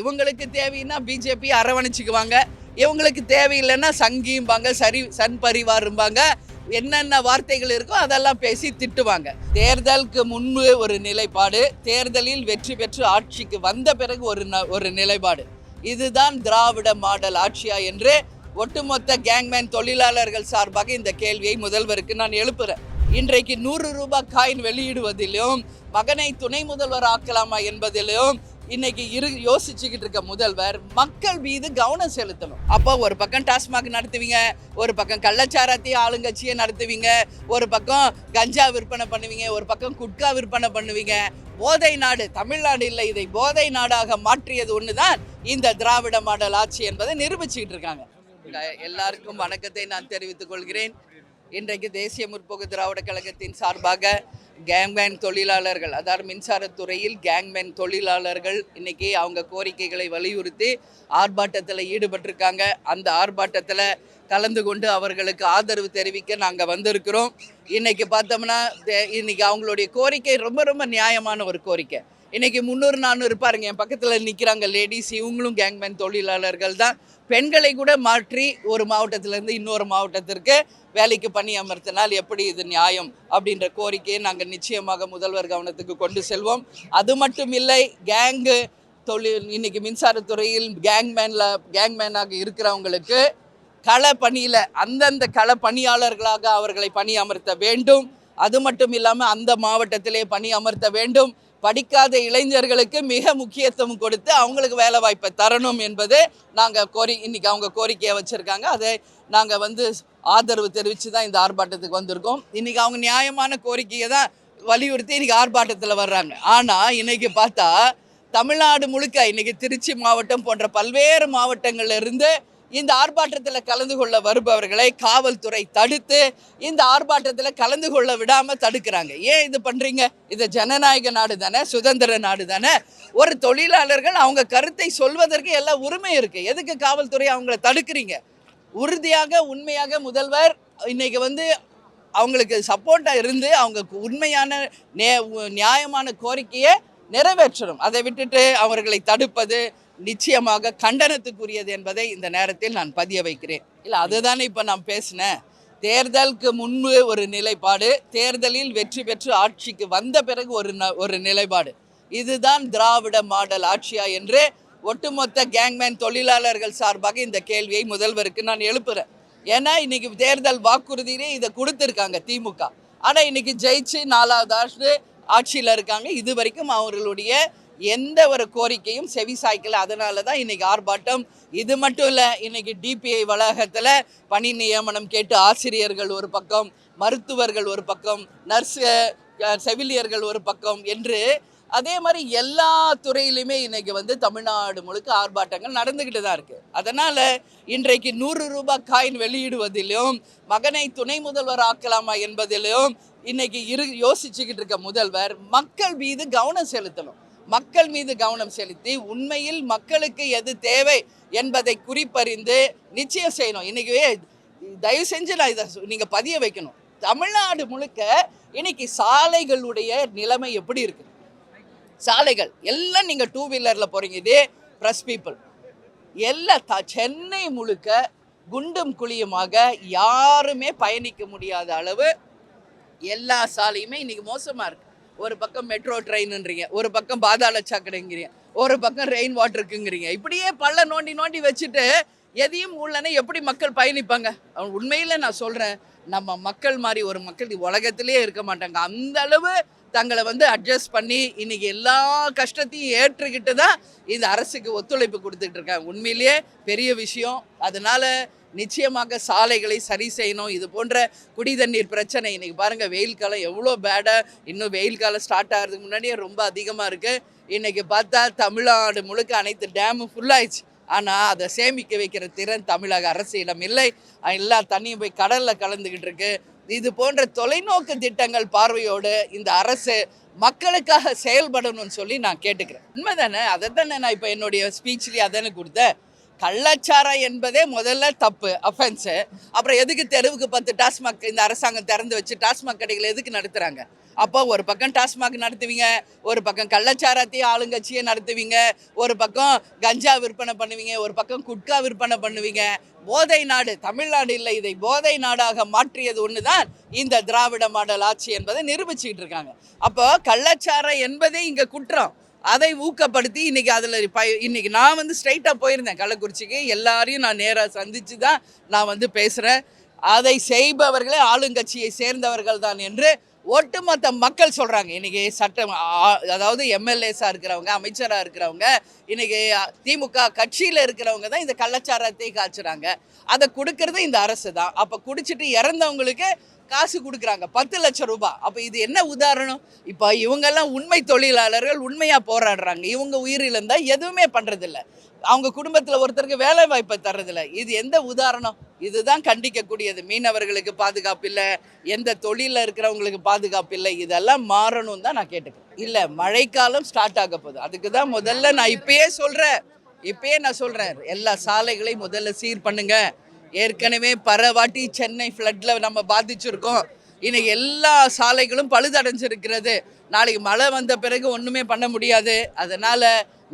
இவங்களுக்கு தேவைன்னா பிஜேபி அரவணைச்சிக்குவாங்க. இவங்களுக்கு தேவையில்லைன்னா சங்கிம்பாங்க சரி சன் பரிவாரும்பாங்க. என்னென்ன வார்த்தைகள் இருக்கோ அதெல்லாம் பேசி திட்டுவாங்க. தேர்தலுக்கு முன்பு ஒரு நிலைப்பாடு தேர்தலில் வெற்றி பெற்று ஆட்சிக்கு வந்த பிறகு ஒரு ந- ஒரு நிலைப்பாடு. இதுதான் திராவிட மாடல் ஆட்சியா என்று ஒட்டுமொத்த கேங்மேன் தொழிலாளர்கள் சார்பாக இந்த கேள்வியை முதல்வருக்கு நான் எழுப்புறேன். இன்றைக்கு நூறு ரூபாய் காயின் வெளியிடுவதிலும் மகனை துணை முதல்வர் ஆக்கலாமா என்பதிலும் இன்னைக்கு இரு யோசிச்சுக்கிட்டு இருக்க முதல்வர் மக்கள் மீது கவனம் செலுத்தணும். அப்போ ஒரு பக்கம் டாஸ்மாக் நடத்துவீங்க ஒரு பக்கம் கள்ளச்சாராத்தி ஆளுங்கட்சியை நடத்துவீங்க ஒரு பக்கம் கஞ்சா விற்பனை பண்ணுவீங்க ஒரு பக்கம் குட்கா விற்பனை பண்ணுவீங்க. போதை நாடு தமிழ்நாடு இல்லை இதை போதை நாடாக மாற்றியது ஒன்று தான் இந்த திராவிட மாடல் ஆட்சி என்பதை நிரூபிச்சுக்கிட்டு இருக்காங்க. எல்லாருக்கும் வணக்கத்தை நான் தெரிவித்துக் கொள்கிறேன். இன்றைக்கு தேசிய முற்போக்கு திராவிட கழகத்தின் சார்பாக கேங்மேன் தொழிலாளர்கள் அதாவது மின்சாரத்துறையில் கேங்மேன் தொழிலாளர்கள் இன்னைக்கு அவங்க கோரிக்கைகளை வலியுறுத்தி ஆர்ப்பாட்டத்தில் ஈடுபட்டிருக்காங்க. அந்த ஆர்ப்பாட்டத்தில் கலந்து கொண்டு அவர்களுக்கு ஆதரவு தெரிவிக்க நாங்கள் வந்திருக்கிறோம். இன்னைக்கு பார்த்தோம்னா இன்னைக்கு அவங்களுடைய கோரிக்கை ரொம்ப ரொம்ப நியாயமான ஒரு கோரிக்கை. இன்னைக்கு முந்நூறு நானூறு பாருங்க என் பக்கத்தில் நிற்கிறாங்க லேடிஸ் இவங்களும் கேங்மேன் தொழிலாளர்கள் தான். பெண்களை கூட மாற்றி ஒரு மாவட்டத்திலேருந்து இன்னொரு மாவட்டத்திற்கு வேலைக்கு பணி அமர்த்தினால் எப்படி இது நியாயம் அப்படின்ற கோரிக்கையை நாங்கள் நிச்சயமாக முதல்வர் கவனத்துக்கு கொண்டு செல்வோம். அது மட்டும் இல்லை கேங்கு தொழில் இன்னைக்கு மின்சாரத்துறையில் கேங்மேனில் கேங்மேனாக இருக்கிறவங்களுக்கு கள பணியில் அந்தந்த கள பணியாளர்களாக அவர்களை பணி அமர்த்த வேண்டும். அது மட்டும் இல்லாமல் அந்த மாவட்டத்திலே பணி அமர்த்த வேண்டும். படிக்காத இளைஞர்களுக்கு மிக முக்கியத்துவம் கொடுத்து அவங்களுக்கு வேலை வாய்ப்பை தரணும் என்பது நாங்கள் கோரி இன்றைக்கி அவங்க கோரிக்கையை வச்சுருக்காங்க. அதை நாங்கள் வந்து ஆதரவு தெரிவித்து தான் இந்த ஆர்ப்பாட்டத்துக்கு வந்திருக்கோம். இன்றைக்கி அவங்க நியாயமான கோரிக்கையை தான் வலியுறுத்தி இன்றைக்கி ஆர்ப்பாட்டத்தில் வர்றாங்க. ஆனால் இன்றைக்கி பார்த்தா தமிழ்நாடு முழுக்க இன்றைக்கி திருச்சி மாவட்டம் போன்ற பல்வேறு மாவட்டங்கள்ல இருந்து இந்த ஆர்ப்பாட்டத்தில் கலந்து கொள்ள வருபவர்களை காவல்துறை தடுத்து இந்த ஆர்ப்பாட்டத்தில் கலந்து கொள்ள விடாமல் தடுக்கிறாங்க. ஏன் இது பண்ணுறீங்க இது ஜனநாயக நாடு தானே சுதந்திர நாடு தானே. ஒரு தொழிலாளர்கள் அவங்க கருத்தை சொல்வதற்கு எல்லா உரிமை இருக்குது எதுக்கு காவல்துறை அவங்கள தடுக்கிறீங்க? உறுதியாக உண்மையாக முதல்வர் இன்னைக்கு வந்து அவங்களுக்கு சப்போர்ட்டாக இருந்து அவங்க உண்மையான நே நியாயமான கோரிக்கையை நிறைவேற்றணும். அதை விட்டுட்டு அவர்களை தடுப்பது நிச்சயமாக கண்டனத்துக்குரியது என்பதை இந்த நேரத்தில் நான் பதிய வைக்கிறேன். இல்லை அதுதானே இப்போ நான் பேசினேன் தேர்தலுக்கு முன்பு ஒரு நிலைப்பாடு தேர்தலில் வெற்றி பெற்று ஆட்சிக்கு வந்த பிறகு ஒரு ந- ஒரு நிலைப்பாடு. இதுதான் திராவிட மாடல் ஆட்சியா என்று ஒட்டுமொத்த கேங்மேன் தொழிலாளர்கள் சார்பாக இந்த கேள்வியை முதல்வருக்கு நான் எழுப்புறேன். ஏன்னா இன்னைக்கு தேர்தல் வாக்குறுதியிலே இதை கொடுத்துருக்காங்க திமுக. ஆனால் இன்னைக்கு ஜெயிச்சு நாலாவது ஆட்சியில் இருக்காங்க. இது வரைக்கும் அவர்களுடைய எந்த ஒரு கோரிக்கையும் செவி சாய்க்கல. அதனால தான் இன்னைக்கு ஆர்ப்பாட்டம். இது மட்டும் இல்லை இன்னைக்கு டிபிஐ வளாகத்தில் பணி நியமனம் கேட்டு ஆசிரியர்கள் ஒரு பக்கம் மருத்துவர்கள் ஒரு பக்கம் நர்ஸ் செவிலியர்கள் ஒரு பக்கம் என்று அதே மாதிரி எல்லா துறையிலுமே இன்னைக்கு வந்து தமிழ்நாடு முழுக்க ஆர்ப்பாட்டங்கள் நடந்துக்கிட்டு தான் இருக்கு. அதனால இன்றைக்கு நூறு ரூபாய் காயின் வெளியிடுவதிலும் மகனை துணை முதல்வர் ஆக்கலாமா என்பதிலும் இன்னைக்கு இரு யோசிச்சுக்கிட்டு இருக்க முதல்வர் மக்கள் மீது கவனம் செலுத்தணும். மக்கள் மீது கவனம் செலுத்தி உண்மையில் மக்களுக்கு எது தேவை என்பதை குறிப்பறிந்து நிச்சயம் செய்யணும். இன்னைக்கு தயவு செஞ்சு நான் இதை நீங்கள் பதிய வைக்கணும். தமிழ்நாடு முழுக்க இன்னைக்கு சாலைகளுடைய நிலைமை எப்படி இருக்கு? சாலைகள் எல்லாம் நீங்கள் டூ வீலரில் போகிறீங்க இதே ப்ரெஸ் பீப்புள் எல்லாம் த சென்னை முழுக்க குண்டும் குழியுமாக யாருமே பயணிக்க முடியாத அளவு எல்லா சாலையுமே இன்னைக்கு மோசமாக இருக்கு. ஒரு பக்கம் மெட்ரோ ட்ரெயின்ன்றீங்க ஒரு பக்கம் பாதாள சாக்கடைங்கிறீங்க ஒரு பக்கம் ரெயின் வாட்டருக்குங்கிறீங்க இப்படியே பள்ள நோண்டி நோண்டி வச்சுட்டு எதையும் உள்ளன எப்படி மக்கள் பயணிப்பாங்க? அவன் உண்மையில் நான் சொல்கிறேன் நம்ம மக்கள் மாதிரி ஒரு மக்கள் உலகத்திலே இருக்க மாட்டாங்க. அந்த அளவு தங்களை வந்து அட்ஜஸ்ட் பண்ணி இன்னைக்கு எல்லா கஷ்டத்தையும் ஏற்றுக்கிட்டு தான் இந்த அரசுக்கு ஒத்துழைப்பு கொடுத்துட்டு இருக்காங்க. உண்மையிலேயே பெரிய விஷயம். அதனால நிச்சயமாக சாலைகளை சரி செய்யணும். இது போன்ற குடி தண்ணீர் பிரச்சனை இன்றைக்கி பாருங்கள் வெயில் காலம் எவ்வளோ பேடாக இன்னும் வெயில் காலம் ஸ்டார்ட் ஆகிறதுக்கு முன்னாடியே ரொம்ப அதிகமாக இருக்குது இன்றைக்கி பார்த்தா தமிழ்நாடு முழுக்க அனைத்து டேமும் ஃபுல்லாகிடுச்சு ஆனால் அதை சேமிக்க வைக்கிற திறன் தமிழக அரசிடம் இல்லை. எல்லா தண்ணியும் போய் கடலில் கலந்துக்கிட்டு இருக்கு. இது போன்ற தொலைநோக்கு திட்டங்கள் பார்வையோடு இந்த அரசு மக்களுக்காக செயல்படணும்னு சொல்லி நான் கேட்டுக்கிறேன். உண்மைதானே? அதை தானே நான் இப்போ என்னுடைய ஸ்பீச்லேயே அதானே கொடுத்தேன். கள்ளச்சாரம் என்பதே முதல்ல தப்பு அஃபென்ஸு அப்புறம் எதுக்கு தெருவுக்கு பத்து டாஸ்மாக் இந்த அரசாங்கம் திறந்து வச்சு டாஸ்மாக் கடைகளை எதுக்கு நடத்துகிறாங்க அப்போ ஒரு பக்கம் டாஸ்மாக் நடத்துவீங்க ஒரு பக்கம் கள்ளச்சாரத்தையும் ஆளுங்கட்சியை நடத்துவீங்க ஒரு பக்கம் கஞ்சா விற்பனை பண்ணுவீங்க ஒரு பக்கம் குட்கா விற்பனை பண்ணுவீங்க. போதை நாடு தமிழ்நாடு இல்லை இதை போதை நாடாக மாற்றியது ஒன்று தான் இந்த திராவிட மாடல் ஆட்சி என்பதை நிரூபிச்சுக்கிட்டு இருக்காங்க. அப்போ கள்ளச்சாரம் என்பதே இங்கே குற்றம். அதை ஊக்கப்படுத்தி இன்றைக்கி அதில் ப இன்றைக்கி நான் வந்து ஸ்ட்ரைட்டாக போயிருந்தேன் கள்ளக்குறிச்சிக்கு. எல்லாரையும் நான் நேராக சந்தித்து தான் நான் வந்து பேசுகிறேன் அதை செய்பவர்களே ஆளுங்கட்சியை சேர்ந்தவர்கள் தான் என்று ஒட்டுமொத்த மக்கள் சொல்கிறாங்க இன்றைக்கி சட்டம் அதாவது எம்எல்ஏஸாக இருக்கிறவங்க அமைச்சராக இருக்கிறவங்க இன்றைக்கி திமுக கட்சியில் இருக்கிறவங்க தான் இந்த கள்ளச்சாரத்தை காய்ச்சுறாங்க. அதை கொடுக்கறது இந்த அரசு தான். அப்போ குடிச்சிட்டு இறந்தவங்களுக்கு காசு கொடுக்குறாங்க. பத்து லட்சம் ரூபாய். அப்போ இது என்ன உதாரணம்? இப்போ இவங்கெல்லாம் உண்மை தொழிலாளர்கள் உண்மையாக போராடுறாங்க. இவங்க உயிரிழந்தால் எதுவுமே பண்ணுறதில்ல அவங்க குடும்பத்தில் ஒருத்தருக்கு வேலை வாய்ப்பை தர்றதில்ல. இது எந்த உதாரணம்? இதுதான் கண்டிக்கக்கூடியது. மீனவர்களுக்கு பாதுகாப்பு இல்லை. எந்த தொழிலில் இருக்கிறவங்களுக்கு பாதுகாப்பு இல்லை. இதெல்லாம் மாறணும் தான் நான் கேட்டுக்கிறேன். இல்லை மழைக்காலம் ஸ்டார்ட் ஆக போகுது. அதுக்கு தான் முதல்ல நான் இப்பயே சொல்கிறேன் இப்பயே நான் சொல்கிறேன் எல்லா சாலைகளையும் முதல்ல சீர் பண்ணுங்கள் ஏற்கனவே பரவாட்டி சென்னை ஃப்ளட்டில் நம்ம பாதிச்சிருக்கோம். இன்னைக்கு எல்லா சாலைகளும் பழுதடைஞ்சிருக்கிறது. நாளைக்கு மழை வந்த பிறகு ஒன்றுமே பண்ண முடியாது. அதனால்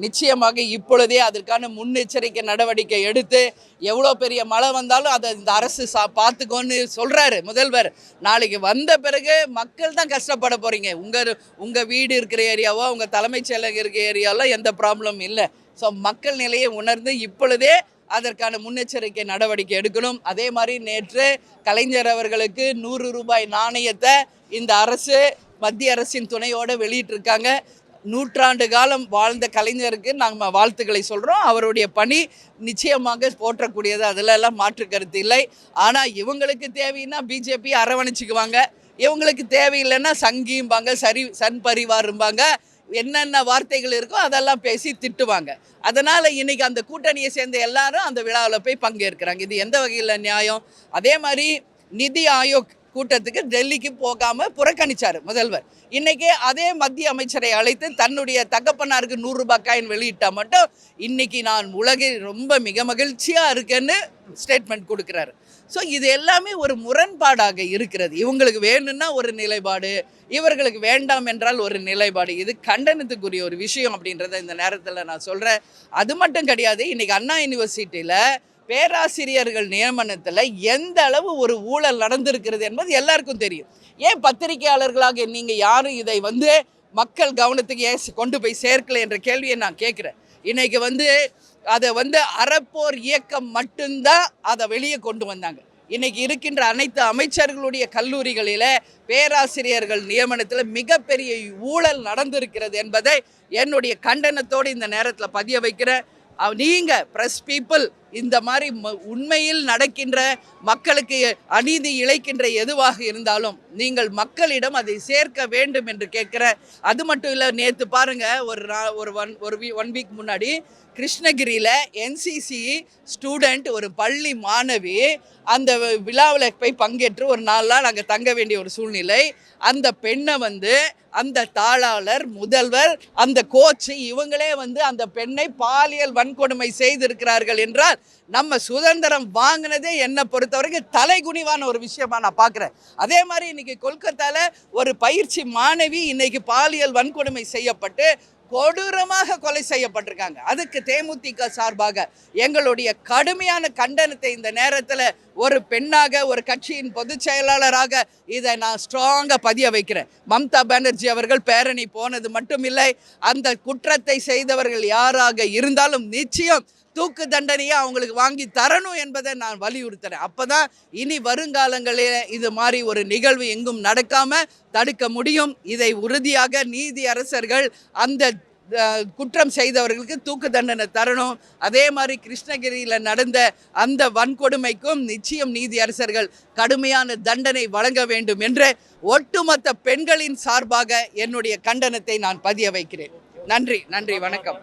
நிச்சயமாக இப்பொழுதே அதற்கான முன்னெச்சரிக்கை நடவடிக்கை எடுத்து எவ்வளோ பெரிய மழை வந்தாலும் அதை இந்த அரசு சா பார்த்துக்கோன்னு சொல்கிறாரு முதல்வர். நாளைக்கு வந்த பிறகு மக்கள் தான் கஷ்டப்பட போகிறீங்க உங்கள் உங்கள் வீடு இருக்கிற ஏரியாவோ உங்கள் தலைமைச் செயலகம் இருக்கிற ஏரியாவில் எந்த ப்ராப்ளமும் இல்லை. ஸோ மக்கள் நிலையை உணர்ந்து இப்பொழுதே அதற்கான முன்னெச்சரிக்கை நடவடிக்கை எடுக்கணும். அதே மாதிரி நேற்று கலைஞர் அவர்களுக்கு நூறு ரூபாய் நாணயத்தை இந்த அரசு மத்திய அரசின் துணையோடு வெளியிட்டிருக்காங்க. நூற்றாண்டு காலம் வாழ்ந்த கலைஞருக்கு நாங்கள் வாழ்த்துக்களை சொல்கிறோம் அவருடைய பணி நிச்சயமாக போற்றக்கூடியது. அதிலெல்லாம் மாற்று கருத்து இல்லை. ஆனால் இவங்களுக்கு தேவைன்னா பிஜேபி அரவணைச்சிக்குவாங்க. இவங்களுக்கு தேவையில்லைன்னா சங்கிம்பாங்க சரி சன் பரிவாரும்பாங்க. என்னென்ன வார்த்தைகள் இருக்கோ அதெல்லாம் பேசி திட்டுவாங்க. அதனால் இன்னைக்கு அந்த கூட்டணியை சேர்ந்த எல்லாரும் அந்த விழாவில் போய் பங்கேற்கிறாங்க. இது எந்த வகையில் நியாயம்? அதே மாதிரி நிதி ஆயோக் கூட்டத்துக்கு டெல்லிக்கு போகாமல் புறக்கணிச்சார் முதல்வர். இன்றைக்கே அதே மத்திய அமைச்சரை அழைத்து தன்னுடைய தகப்பனாருக்கு நூறுரூபா காயின் வெளியிட்டால் மட்டும் இன்றைக்கி நான் உலகில் ரொம்ப மிக மகிழ்ச்சியாக இருக்கேன்னு ஸ்டேட்மெண்ட் கொடுக்குறாரு. ஸோ இது எல்லாமே ஒரு முரண்பாடாக இருக்கிறது. இவங்களுக்கு வேணும்னா ஒரு நிலைப்பாடு இவர்களுக்கு வேண்டாம் என்றால் ஒரு நிலைப்பாடு. இது கண்டனத்துக்குரிய ஒரு விஷயம் அப்படின்றத இந்த நேரத்தில் நான் சொல்கிறேன் அது மட்டும் கிடையாது இன்றைக்கி அண்ணா யூனிவர்சிட்டியில் பேராசிரியர்கள் நியமனத்தில் எந்த அளவு ஒரு ஊழல் நடந்திருக்கிறது என்பது எல்லாருக்கும் தெரியும். ஏன் பத்திரிகையாளர்களாக நீங்கள் யாரும் இதை வந்து மக்கள் கவனத்துக்கு ஏன் கொண்டு போய் சேர்க்கல என்ற கேள்வியை நான் கேட்குறேன். இன்றைக்கி வந்து அதை வந்து அறப்போர் இயக்கம் மட்டும்தான் அதை வெளியே கொண்டு வந்தாங்க. இன்னைக்கு இருக்கின்ற அனைத்து அமைச்சர்களுடைய கல்லூரிகளில் பேராசிரியர்கள் நியமனத்தில் மிகப்பெரிய ஊழல் நடந்திருக்கிறது என்பதை என்னுடைய கண்டனத்தோடு இந்த நேரத்தில் பதிய வைக்கிறேன். நீங்கள் ப்ரெஸ் பீப்புள் இந்த மாதிரி ம- உண்மையில் நடக்கின்ற மக்களுக்கு அநீதி இழைக்கின்ற எதுவாக இருந்தாலும் நீங்கள் மக்களிடம் அதை சேர்க்க வேண்டும் என்று கேட்குற அது மட்டும் இல்லை நேற்று பாருங்கள் ஒரு ஒரு ஒன் ஒரு வீ ஒன் வீக் முன்னாடி கிருஷ்ணகிரியில் என்சிசி ஸ்டூடெண்ட் ஒரு பள்ளி மாணவி அந்த விழாவில் போய் பங்கேற்று ஒரு நாலு நாள் அங்கே தங்க வேண்டிய ஒரு சூழ்நிலை. அந்த பெண்ணை வந்து அந்த தாளாளர் முதல்வர் அந்த கோச்சு இவங்களே வந்து அந்த பெண்ணை பாலியல் வன்கொடுமை செய்திருக்கிறார்கள் என்றால் நம்ம சுதந்திரம் வாங்கினதே என்னை பொறுத்த வரைக்கும் தலைகுனிவான ஒரு விஷயமா நான் பார்க்குறேன். அதே மாதிரி இன்னைக்கு கொல்கத்தாவில் ஒரு பயிற்சி மாணவி இன்னைக்கு பாலியல் வன்கொடுமை செய்யப்பட்டு கொடூரமாக கொலை செய்யப்பட்டிருக்காங்க. அதுக்கு தேமுதிக சார்பாக எங்களுடைய கடுமையான கண்டனத்தை இந்த நேரத்தில் ஒரு பெண்ணாக ஒரு கட்சியின் பொதுச் செயலாளராக இதை நான் ஸ்ட்ராங்காக பதிய வைக்கிறேன். மம்தா பானர்ஜி அவர்கள் பேரணி போனது மட்டுமில்லை. அந்த குற்றத்தை செய்தவர்கள் யாராக இருந்தாலும் நிச்சயம் தூக்கு தண்டனையை அவங்களுக்கு வாங்கி தரணும் என்பதை நான் வலியுறுத்துறேன். அப்பதான் இனி வருங்காலங்களில் இது மாதிரி ஒரு நிகழ்வு எங்கும் நடக்காமல் தடுக்க முடியும். இதை உறுதியாக நீதி அரசர்கள் அந்த குற்றம் செய்தவர்களுக்கு தூக்கு தண்டனை தரணும். அதே மாதிரி கிருஷ்ணகிரியில் நடந்த அந்த வன்கொடுமைக்கும் நிச்சயம் நீதி அரசர்கள் கடுமையான தண்டனை வழங்க வேண்டும் என்று ஒட்டுமொத்த பெண்களின் சார்பாக என்னுடைய கண்டனத்தை நான் பதிய வைக்கிறேன். நன்றி நன்றி வணக்கம்.